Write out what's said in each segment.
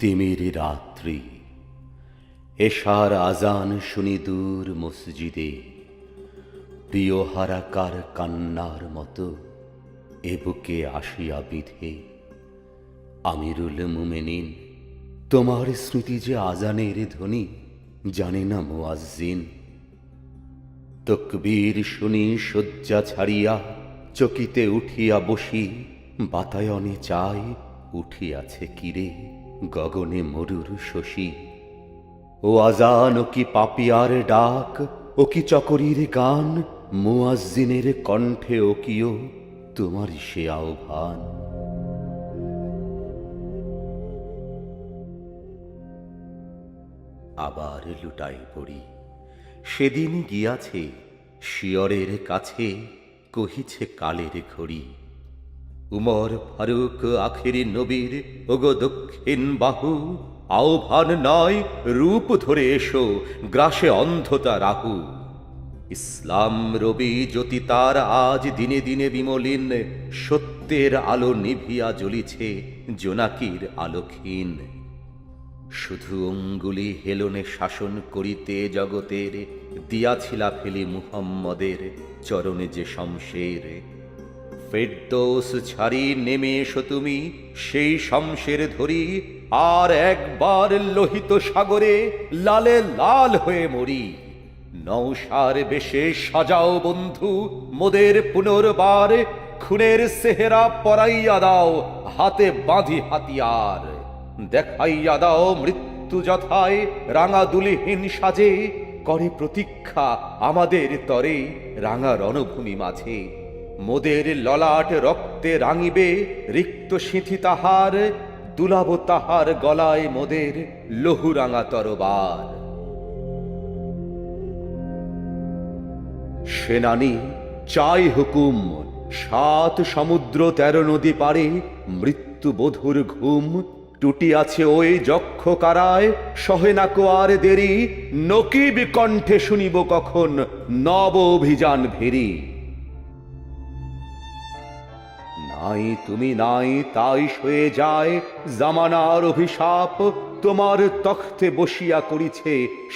তিমির রাত্রি। এশার আজান শুনি দূর মসজিদে। প্রিয় হারাকার কান্নার মতো এ বুকে আসিয়া বিধে। আমিরুল মুমেনিন, তোমার স্মৃতি যে আজানের ধ্বনি, জানে না মুয়াজ্জিন। তকবীর শুনি শয্যা ছাড়িয়া চকিতে উঠিয়া বসি, বাতায়নে চাই উঠিয়াছে কিরে। গগনে মরুর শশী। ও আজান ও কি পাপিয়ার ডাক, ও কি চকরির গান, মুয়াজ্জিনের কণ্ঠে ও কিও তোমার সে আহ্বান। আবার লুটাই পড়ি। সেদিন গিয়াছে শিয়রের কাছে, কহিছে কালের ঘড়ি। উমর ফারুক আখেরি নবীর, ওগো দক্ষিণ বাহু, আহ্বান নয়, রূপ ধরে এসো, গ্রাসে অন্ধতা রাহু। ইসলাম রবি জ্যোতি তার আজ দিনে দিনে বিমলিন, সত্যের আলো নিভিয়া জ্বলিছে জোনাকির আলোক্ষীন শুধু অঙ্গুলি হেলনে শাসন করিতে জগতের, দিয়াছিলা ফেলি মুহাম্মদের, চরণে যে শমশের। ফেরদৌস ছাড়ি নেমে এসো তুমি, সেই শমশের ধরি, আর একবার লোহিত সাগরে লালে লাল হয়ে মরি। নৌসার বেশে সাজাও বন্ধু, মোদের পুনর্বার খুনের সেহেরা পরাইয়া দাও, হাতে বাঁধি হাতিয়ার। দেখাইয়া দাও মৃত্যু যথায় রাঙা দুলিহীন সাজে, করে প্রতীক্ষা আমাদের তরে রাঙা রণভূমি মাঝে। মোদের ললাট রক্তে রাঙিবে, রিক্ত সিঁথি তাহার, দুলাব তাহার গলায় মোদের লহুরাঙা তরবার। সেনানি, চাই হুকুম, সাত সমুদ্র তেরো নদী পারে মৃত্যু বধুর ঘুম, টুটিয়াছে ওই যক্ষ কারায়, সহে না কোয়ার দেরি, নকিব কণ্ঠে শুনিব কখন নব অভিযান ভেরি। নাই, তুমি নাই, তাই সয়ে যায়। জামানার অভিশাপ তোমার তখ্তে বসিয়া করিছে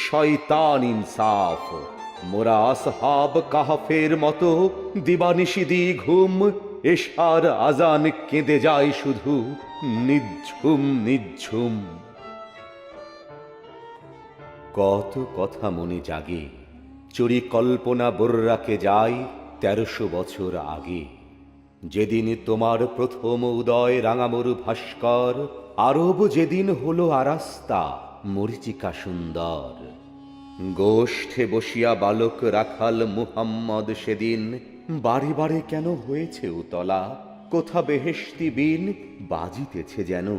শয়তান ইনসাফ। মোরা আসহাব কাহাফের মতো দিবানিশিদি ঘুম, এশার আজান কেঁদে যায় শুধু নিঝুম নিঝুম কত কথা মনে জাগে, চুরি কল্পনা বর্রাকে যায় তেরোশো বছর আগে। যেদিন তোমার প্রথম উদয় রাঙামরু ভাস্কর, আরব যেদিন হলো আরাস্তা, মরিচিকা সুন্দর। গোষ্ঠে বসিয়া বালক রাখাল মুহাম্মদ সেদিন বারে বারে কেন হয়েছে উতলা? কোথা বেহেশতি বিন বাজিতেছে যেন?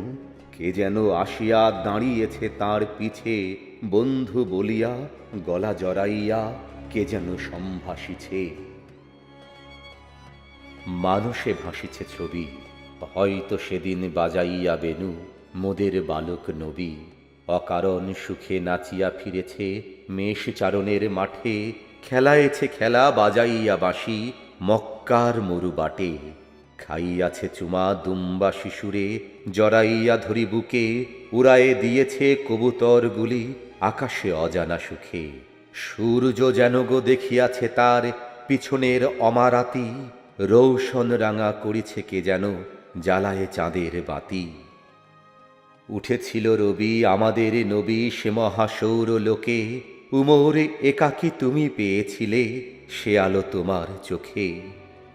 কে যেন আসিয়া দাঁড়িয়েছে তার পিছে, বন্ধু বলিয়া গলা জড়াইয়া, কে যেন সম্ভাসিছে মানুষে ভাসিছে ছবি। হয়তো সেদিন বাজাইয়া বেনু, মোদের বালক নবী। অকারণ সুখে নাচিয়া ফিরেছে মেষ চারণের মাঠে। খেলায়েছে খেলা বাজাইয়া বাঁশি, মক্কার মরু বাটে খাইয়াছে চুমা দুম্বা শিশুরে, জড়াইয়া ধরি বুকে। উড়ায়ে দিয়েছে কবুতরগুলি আকাশে অজানা সুখে। সূর্য যেন গো দেখিয়াছে তার পিছনের অমারাতি। রৌশন রাঙা করিছে কে যেন জ্বালায় চাঁদের বাতি। উঠেছিল রবি আমাদের নবী সে মহাসৌর লোকে, উমরে একাকি তুমি পেয়েছিলে সে আলো তোমার চোখে।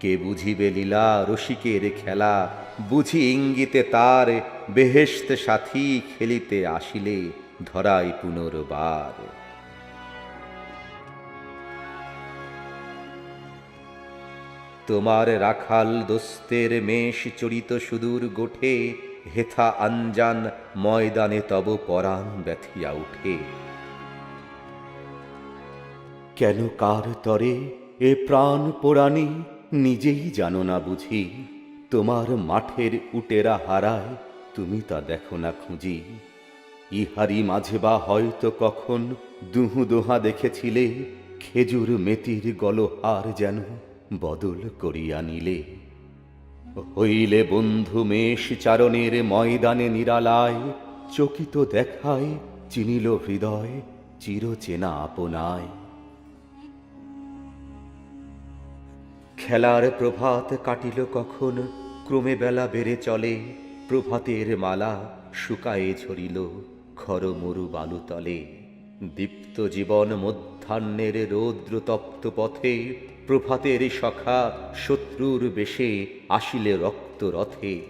কে বুঝিবে লীলা রসিকের খেলা, বুঝি ইঙ্গিতে তার বেহেশত সাথী খেলিতে আসিলে ধরাই পুনর্বার। তোমার রাখাল দোস্তের মেষ চরিত সুদূর গোঠে, হেথা আঞ্জান ময়দানে তব পরাণ ব্যথিয়া উঠে। কেন কার তরে এ প্রাণ পোড়ানি নিজেই জানো না বুঝি, তোমার মাঠের উটেরা হারায় তুমি তা দেখো না খুঁজি। ইহারি মাঝে বা হয়তো কখন দুহু দোহা দেখেছিলে, খেজুর মেতির গলহার যেন। বদল করিয়া নিলে। হইলে বন্ধু মেষ চারণের ময়দানে নিরালায়, চকিত দেখায়, চিনিল হৃদয়, চিরচেনা আপনায়। খেলার প্রভাত কাটিল কখন, ক্রমে বেলা বেড়ে চলে, প্রভাতের মালা শুকায়ে ঝরিল খর মরু বালুতলে। দীপ্ত জীবন মধ্যাহ্নের রৌদ্র তপ্ত পথে প্রভাতের সখা শত্রুর বেশে আসিলে রক্ত রথে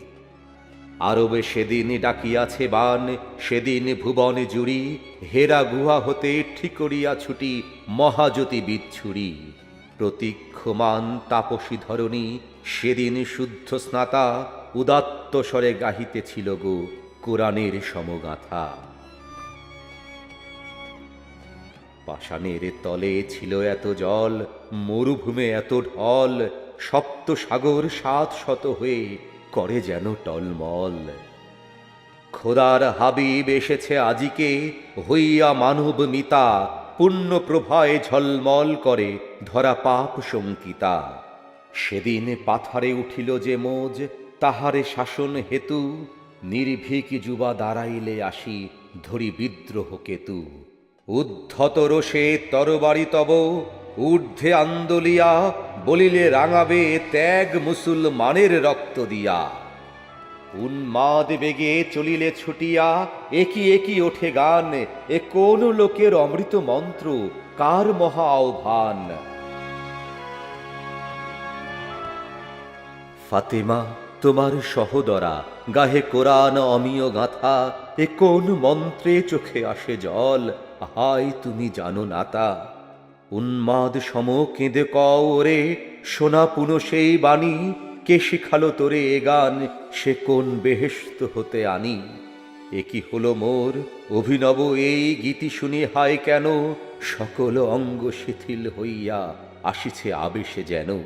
আরবে সেদিন ডাকিয়াছে বান, সেদিন ভুবন জুড়ি, হেরা গুহা হতে ঠিকরিয়া ছুটি, মহাজ্যোতি বিচ্ছুরি। প্রতীক্ষমান তাপসী ধরণী, সেদিন শুদ্ধ স্নাতা, উদাত্ত স্বরে গাহিতেছিল গো কোরআনের সমগাথা। পাষাণের তলে ছিল এত জল, মরুভূমে এত ঢল, সপ্ত সাগর সাত শত হয়ে করে যেন টলমল। খোদার হাবিব এসেছে আজিকে, হইয়া মানব মিতা পুণ্য প্রভায় ঝলমল করে ধরা পাপ শঙ্কিতা। সেদিন পাথারে উঠিল যে মোজ, তাহারে শাসন হেতু, নির্ভীক যুবা দাঁড়াইলে আসি ধরি বিদ্রোহ কেতু। উদ্ধত রোষে তরবারি তব, ঊর্ধ্বে আন্দোলিয়া, বলিলে রাঙাবে ত্যাগ মুসলমানের রক্ত দিয়া। উন্মাদ বেগে চলিলে ছুটিয়া একই একই ওঠে গান, এ কোন লোকের অমৃত মন্ত্র, কার মহা আহ্বান? ফাতেমা, তোমার সহদরা, গাহে কোরআন অমিয় গাথা, এ কোন মন্ত্রে চোখে আসে জল? হাই তুমি জানো না তা। উন্মাদ সম কেঁদে কওরে সোনা পুনো সেই বাণী। কে শিখালো তোরে এ গান, সে কোন বেহেস্ত হতে আনি। এ কি হলো মোর অভিনব এই গীতি শুনি হায় কেন? সকল অঙ্গ শিথিল হইয়া আসিছে আবেশে যেন।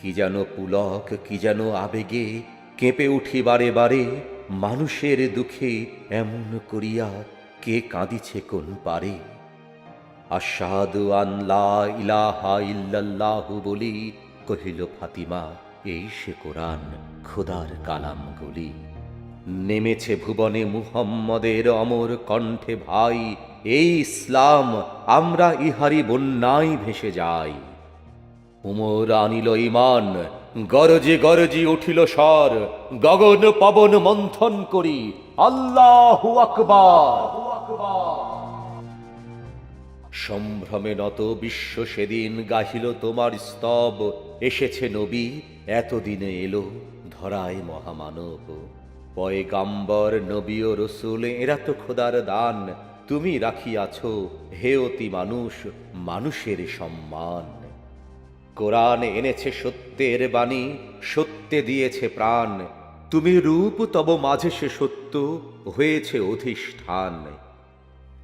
কি যেন পুলক, কি যেন আবেগে কেঁপে উঠি বারে বারে। মানুষের দুঃখে এমন করিয়া কে কাঁদিছে কোন পারে? আশাদু আল্লাহ ইলাহা ইল্লাল্লাহু বলি, কহিল ফাতিমা, এই সে কোরআন খোদার কালাম গুলি নেমেছে ভুবনে মুহম্মদের অমর কণ্ঠে, ভাই, এই ইসলাম আমরা ইহারি বন্যায় ভেসে যাই। উমর আনিল ইমান গরজে গরজি উঠিল স্বর, গগন পবন মন্থন করি, আল্লাহু আকবার। সম্ভ্রমে নত বিশ্ব সেদিন গাহিল তোমার স্তব। এসেছে নবী, এতদিনে এলো ধরায় মহামানব। পয়গাম্বর, নবী ও রসুল, এরা তো খোদার দান। তুমি রাখিয়াছ, হে অতি মানুষ, মানুষের সম্মান। কোরআন এনেছে সত্যের বাণী, সত্যে দিয়েছে প্রাণ। তুমি রূপ, তব মাঝে সে সত্য, হয়েছে অধিষ্ঠান।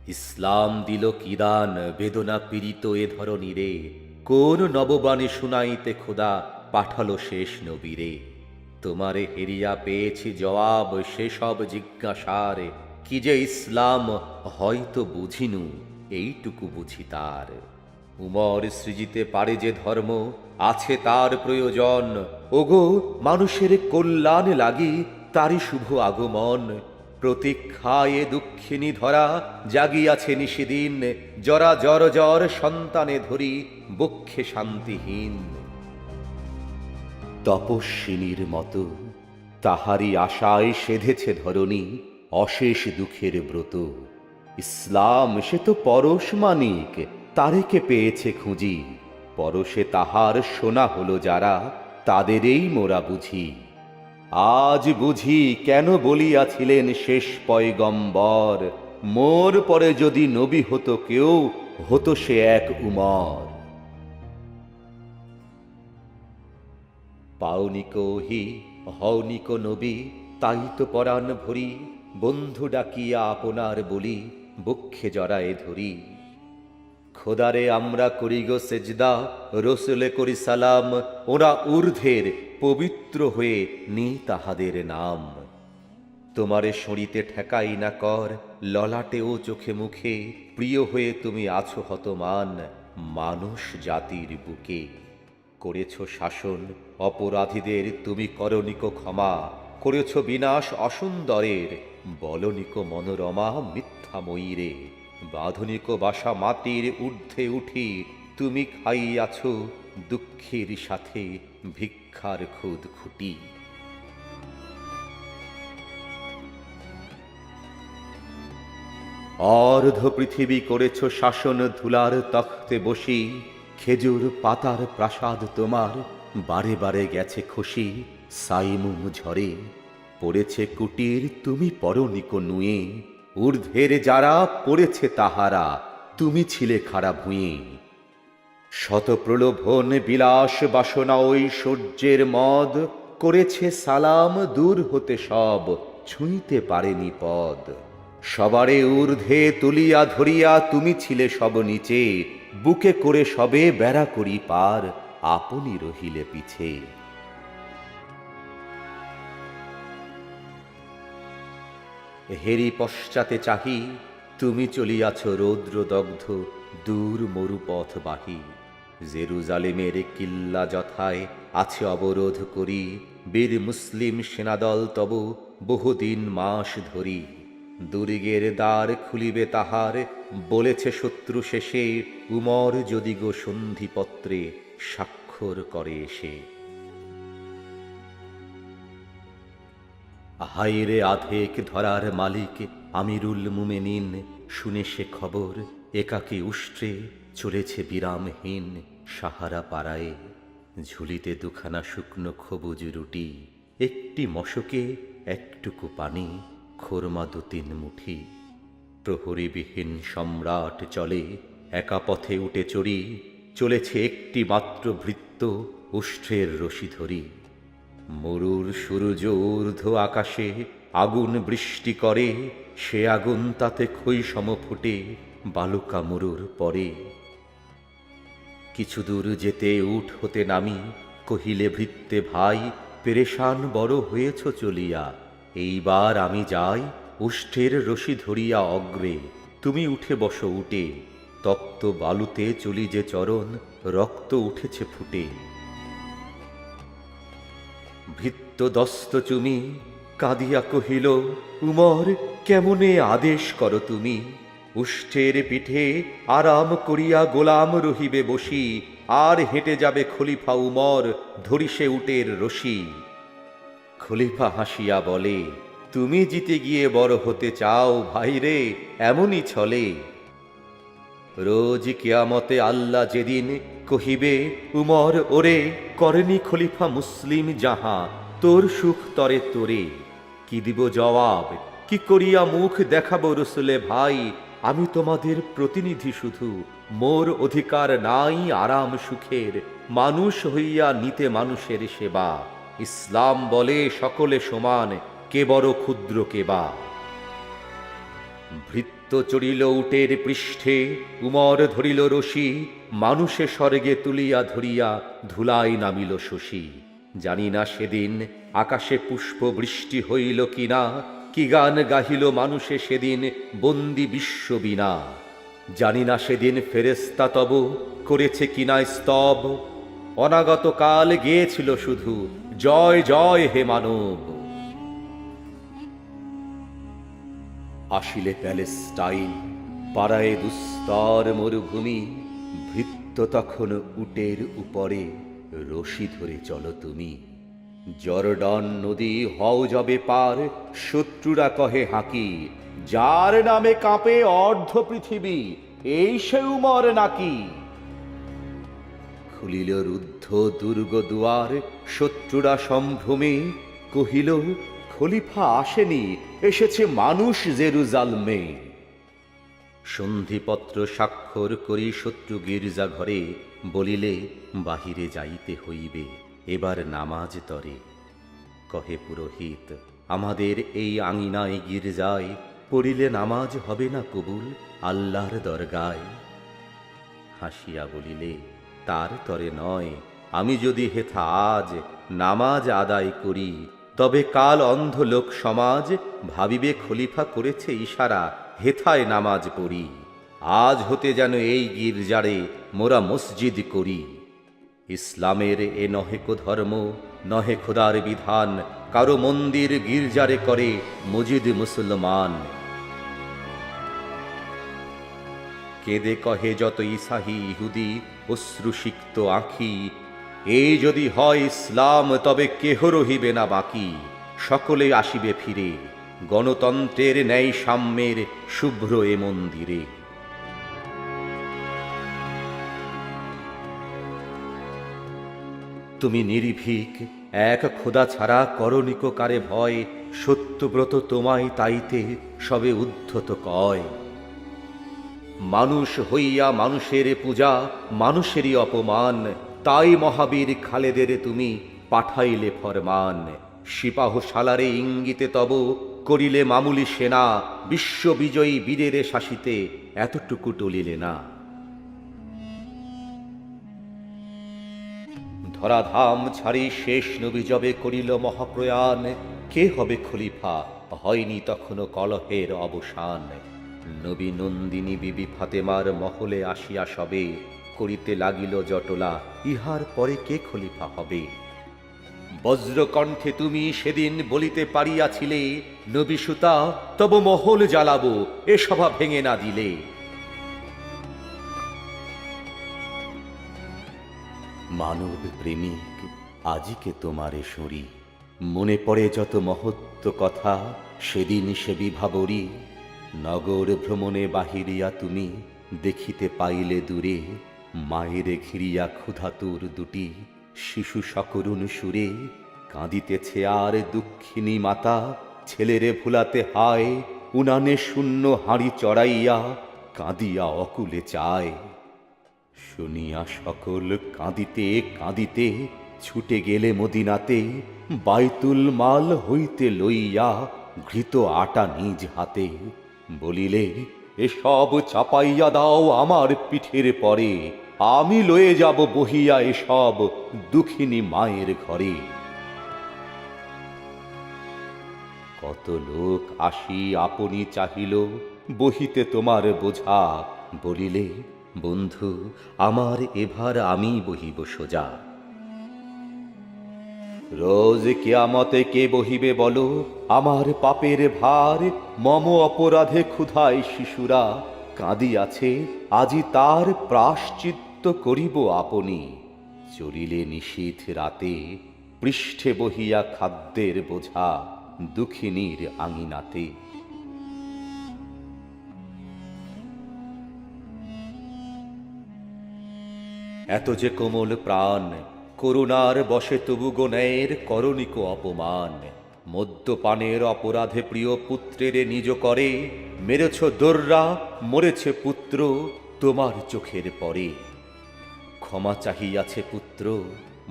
ইসলাম দিল কিদান, বেদনা পীড়িত এ ধরনীরে কোন নববাণী শুনাইতে খোদা পাঠালো শেষ নবীরে। তোমারে হেরিয়া পেয়েছি জবাব, সেসব জিজ্ঞাসার। কি যে ইসলাম, হয়তো বুঝিনু, এইটুকু বুঝি তার। উমর সৃজিতে পারে যে ধর্ম, আছে তার প্রয়োজন। ওগো, মানুষের কল্যাণ লাগি তারই শুভ আগমন। প্রতীক্ষায় দুঃখিনী ধরা জাগিয়াছে নিশিদিন জরা জর জর সন্তানে ধরি বক্ষে শান্তিহীন। তপস্বিনীর মতো তাহারি আশায় সেধেছে ধরণী অশেষ দুঃখের ব্রত। ইসলাম সে তো পরশ মানিক, তারেকে পেয়েছে খুঁজি। পরশে তাহার সোনা হলো যারা তাদেরই মোরা বুঝি। আজ বুঝি কেন বলিয়াছিলেন শেষ পয়গম্বর? মোর পরে যদি নবী হতো কেউ, হতো সে এক উমর। পাওনিকো হি হওনিকো নবী, তাই তো পরাণ ভরি। বন্ধু ডাকিয়া আপনার বলি বক্ষে জড়ায়ে ধরি। খোদারে আমরা করি গো সেজদা, রসুলে করি সালাম, ওরা ঊর্ধ্বের পবিত্র হয়ে নি তাহাদের নাম। তোমারে সঁড়িতে ঠেকাই না কর ললাটে ও চোখে মুখে। প্রিয় হয়ে তুমি আছো হতমান, মানুষ জাতির বুকে। করেছ শাসন, অপরাধীদের তুমি করণিক ক্ষমা। করেছ বিনাশ অসুন্দরের, বলনিক মনোরমা মিথ্যাময়ী রে বাঁধনিক বাসা মাটির ঊর্ধ্বে উঠি, তুমি খাইয়াছ দুঃখের সাথে ভিক্ষার খুদ খুঁটি। অর্ধ পৃথিবী করেছ শাসন ধুলার তখ্তে বসি, খেজুর পাতার প্রাসাদ তোমার, বারে বারে গেছে খুশি, সাইমুম ঝরে, পড়েছে কুটির তুমি পরনিক নুয়ে, ঊর্ধ্বের যারা পড়েছে তাহারা, তুমি ছিলে খারাপ ভুঁয়ে। শত প্রলোভন বিলাস বাসনা ঐশ্বর্যের মদ, করেছে সালাম দূর হতে সব, ছুঁইতে পারেনি পদ। সবারে ঊর্ধ্বে তুলিয়া ধরিয়া তুমি ছিলে সব নিচে, বুকে করে সবে বেড়া করি পার, আপনি রহিলে পিছে। হেরি পশ্চাতে চাহি তুমি চলিয়াছ রৌদ্রদগ্ধ, দূর মরুপথ বাহি জেরুজালেমের কিল্লা যথায় আছে অবরোধ করি। বীর মুসলিম সেনাদল তব বহুদিন মাস ধরি। দুর্গের দ্বার খুলিবে তাহার, বলেছে শত্রু শেষে, উমর যদি গো সন্ধিপত্রে স্বাক্ষর করে এসে। হাইরে আধেক ধরার মালিক আমিরুল মুমেনিন, শুনে সে খবর, একাকে উষ্ট্রে চলেছে বিরামহীন সাহারা পাড়ায়। ঝুলিতে দুখানা শুকনো খবুজ রুটি, একটি মশকে একটুকু পানি, খোরমা দু তিন মুঠি। প্রহরীবিহীন সম্রাট চলে, একা পথে উঠে চড়ি, চলেছে একটি মাত্র ভৃত্য উষ্ট্রের রশি ধরি। মরুর সূর্য ঊর্ধ্ব আকাশে আগুন বৃষ্টি করে সে আগুন তাতে খই সম ফুটে বালুকা মরুর পরে। কিছু দূর যেতে উঠ হতে নামি, কহিলে ভৃত্তে ভাই, পেরেশান বড় হয়েছ চলিয়া, এইবার আমি যাই উষ্ঠের রশি ধরিয়া অগ্রে। তুমি উঠে বসো উঠে তপ্ত বালুতে চলি যে চরণ, রক্ত উঠেছে ফুটে। ভৃত্য দস্ত চুমি কাঁদিয়া কহিল, উমর, কেমনে আদেশ করো তুমি? উষ্ঠের পিঠে আরাম করিয়া গোলাম রহিবে বসি, আর হেঁটে যাবে খলিফা উমর ধরিসে উটের রশি। খলিফা হাসিয়া বলে, তুমি জিতে গিয়ে বড় হতে চাও ভাইরে এমনই ছলে। রোজ কিয়ামতে আল্লাহ যেদিন কহিবে, উমর, ওরে, করেনি খলিফা মুসলিম যাহা, তোর সুখ তরে তোরে। কি দিব জবাব? কি করিয়া মুখ দেখাবো রসুলে ভাই? আমি তোমাদের প্রতিনিধি শুধু। মোর অধিকার নাই আরাম সুখের। মানুষ হইয়া নিতে মানুষের সেবা। ইসলাম বলে সকলে সমান, কে বড় ক্ষুদ্র কে বা। ভৃত্য চড়িল উটের পৃষ্ঠে, উমর ধরিল রশি। মানুষে স্বর্গে তুলিয়া ধরিয়া ধুলাই নামিল শশী। জানি না সেদিন আকাশে পুষ্প বৃষ্টি হইল কিনা? কি গান গাহিল মানুষে সেদিন বন্দি বিশ্ব বিনা? জানি না সেদিন ফেরেস্তা তব করেছে কিনা স্তব। অনাগত কাল গিয়েছিল শুধু, জয় জয় হে মানব। আসিলে প্যালেস্টাইন পাড়ায় দুস্তর মরুভূমি, ভৃত্য তখন উটের উপরে রশি ধরে চলো তুমি। জর্ডন নদী হও যবে পার, শত্রুরা কহে হাঁকি। যার নামে কাঁপে অর্ধ পৃথিবী, এই সে উমর নাকি? খুলিল রুদ্ধ দুর্গ দুয়ার, শত্রুরা সম্ভ্রমে কহিল, খলিফা আসেনি, এসেছে মানুষ জেরুজালমে। সন্ধিপত্র স্বাক্ষর করি শত্রু গির্জা ঘরে বলিলে, বাহিরে যাইতে হইবে। এবার নামাজ তরে। কহে পুরোহিত, আমাদের এই আঙিনায় গির্জায় পড়িলে নামাজ হবে না কবুল আল্লাহর দরগায়। হাসিয়া বলিলে, তার তরে নয়, আমি যদি হেথা আজ নামাজ আদায় করি, তবে কাল অন্ধ লোক সমাজ ভাবিবে খলিফা করেছে ইশারা, হেথায় নামাজ পড়ি। আজ হতে যেন এই গির্জারে মোরা মসজিদ করি। ইসলামের এ নহে কো ধর্ম নহে খোদার বিধান, কারও মন্দির গির্জারে করে মজিদ মুসলমান। কেঁদে কহে যত ইসাহি ইহুদি অশ্রুসিক্ত আঁখি এই যদি হয় ইসলাম তবে কেহ রহিবে না বাকি, সকলে আসিবে ফিরে, গণতন্ত্রের ন্যায় সাম্যের শুভ্র এ মন্দিরে। তুমি নির্ভীক, এক খোদা ছাড়া করণিক কারে ভয়, সত্যব্রত তোমায় তাইতে সবে উদ্ধত কয়। মানুষ হইয়া মানুষের পূজা, মানুষেরই অপমান, তাই মহাবীর খালেদের তুমি পাঠাইলে ফরমান। সিপাহ সালারে ইঙ্গিতে তব করিলে মামুলি সেনা, বিশ্ববিজয়ী বীরেরে শাসিতে এতটুকু টলিলে না। ধরাধাম ছাড়ি শেষ নবী জবে করিল মহাপ্রয়াণ। কে হবে খলিফা? হয়নি তখনও কলহের অবসান। নবী নন্দিনী বিবি ফাতেমার মহলে আসিয়া সবে করিতে লাগিল জটলা, ইহার পরে কে খলিফা হবে? বজ্রকণ্ঠে তুমি সেদিন বলিতে পারিয়াছিলে, নবী সুতা, তব মহল জ্বালাবো, এ সভা ভেঙে না দিলে। মানব প্রেমিক, আজিকে তোমারে সরি। মনে পড়ে যত মহত্ব কথা, সেদিন সে বিভাবরী নগর ভ্রমণে বাহিরিয়া তুমি, দেখিতে পাইলে দূরে। মায়ের ঘিরিয়া ক্ষুধাতুর দুটি, শিশু সকরুণ সুরে। কাঁদিতেছে আর দুঃখিনী মাতা, ছেলেরে ভুলাতে হায়। উনানে শূন্য হাঁড়ি চড়াইয়া, কাঁদিয়া অকুলে চায়। শুনিয়া সকল কাঁদিতে কাঁদিতে ছুটে গেলে মদিনাতে বাইতুল মাল হইতে লইয়া ঘৃত আটা নিজ হাতে। বলিলে, এসব চাপাইয়া দাও আমার পিঠের পরে, আমি লয়ে যাব বহিয়া এসব দুঃখিনী মায়ের ঘরে। কত লোক আসি আপনি চাহিল, বহিতে তোমার বোঝা। বলিলে বন্ধু, আমার এভার আমি বহিব সোজা। রোজ কেয়ামতে কে বহিবে বলো? আমার পাপের ভার, মম অপরাধে ক্ষুধায় শিশুরা কাঁদিয়াছে, আজি তার প্রাশ্চিত্ত করিব আপনি। চলিলে নিশীথ রাতে পৃষ্ঠে বহিয়া খাদ্যের বোঝা দুঃখিনীর আঙিনাতে। এত যে কোমল প্রাণ, করুণার বসে তবু গণের করণিক অপমান। মদ্যপানের অপরাধে প্রিয় পুত্রের নিজ করে, মেরেছ দোররা, মরেছে পুত্র তোমার চোখের পরে। ক্ষমা চাহিয়াছে পুত্র,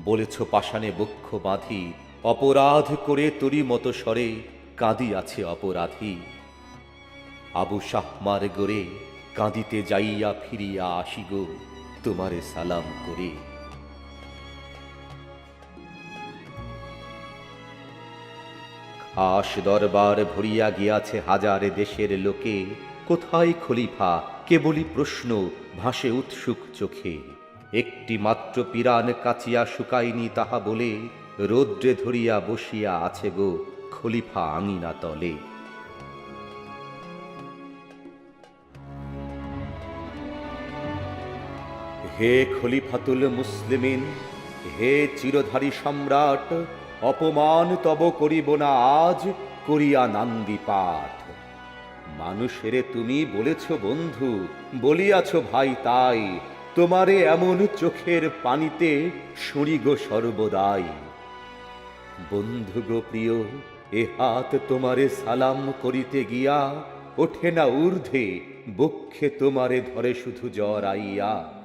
বলেছ পাষাণে বক্ষ বাঁধি, অপরাধ করে তরি মতো স্বরে কাঁদিয়াছে অপরাধী। আবু শাহমার গড়ে কাঁদিতে যাইয়া ফিরিয়া আসি গো তোমারে সালাম করে। খাস দরবার ভরিয়া গিয়াছে হাজারে দেশের লোকে, কোথায় খলিফা কেবলই প্রশ্ন ভাসে উৎসুক চোখে। একটি মাত্র পিরান কাচিয়া শুকাইনি তাহা বলে, রৌদ্রে ধরিয়া বসিয়া আছে গো খলিফা আঙিনা তলে। হে খলিফাতুল মুসলিমিন, হে চিরধারী সম্রাট, অপমান তব করিব না আজ, করিয়া নান্দি পাঠ। মানুষেরে তুমি বলেছ বন্ধু, বলিয়াছ ভাই তাই, তোমারে এমন চোখের পানিতে শুঁড়ি গো সর্বদাই। বন্ধু গো প্রিয়, এ হাত তোমারে সালাম করিতে গিয়া, ওঠে না ঊর্ধ্বে, বক্ষে তোমারে ধরে শুধু জ্বর আইয়া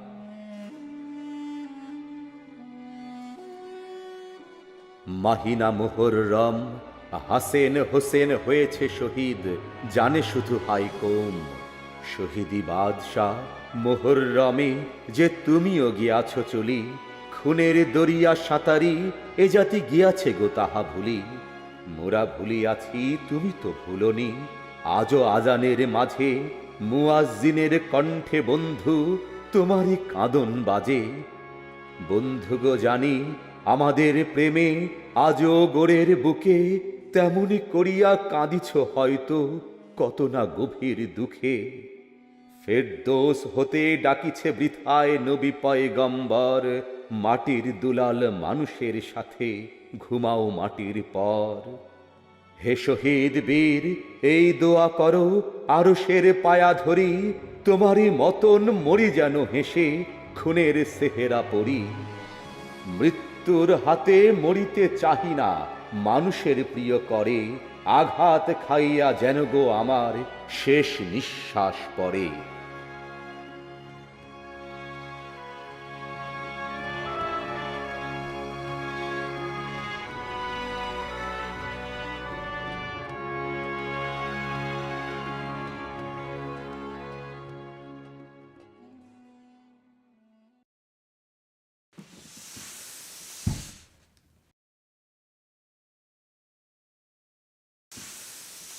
মাহিনা মোহররম হাসেন হোসেন হয়েছে শহীদ, জানে শুধু হাই কম। শহীদি বাদশাহ মোহররমে যে তুমিও গিয়াছ চলি, খুনের দরিয়া সাঁতারি, এ জাতি গিয়াছে গো তাহা ভুলি। মোরা ভুলিয়াছি, তুমি তো ভুলনি, আজও আজানের মাঝে, মুয়াজ্জিনের কণ্ঠে বন্ধু, তোমারই কাঁদন বাজে। বন্ধু গো জানি আমাদের প্রেমে আজও গোরের বুকে তেমনি করিয়া কাঁদিছ হয়তো, কত না গভীর দুঃখে। ফেরদোস হতে ডাকিছে বৃথায় নবী পয়গম্বর, মাটির দুলাল মানুষের সাথে ঘুমাও মাটির পর। হে শহীদ বীর, এই দোয়া করো, আরশের পায়া ধরি, তোমারই মতন মরি যেন হেসে, খুনের সেহেরা পড়ি। মৃত্যুর হাতে মরিতে চাহি না। মানুষের প্রিয় করে, আঘাত খাইয়া যেন গো আমার শেষ নিঃশ্বাস পড়ে।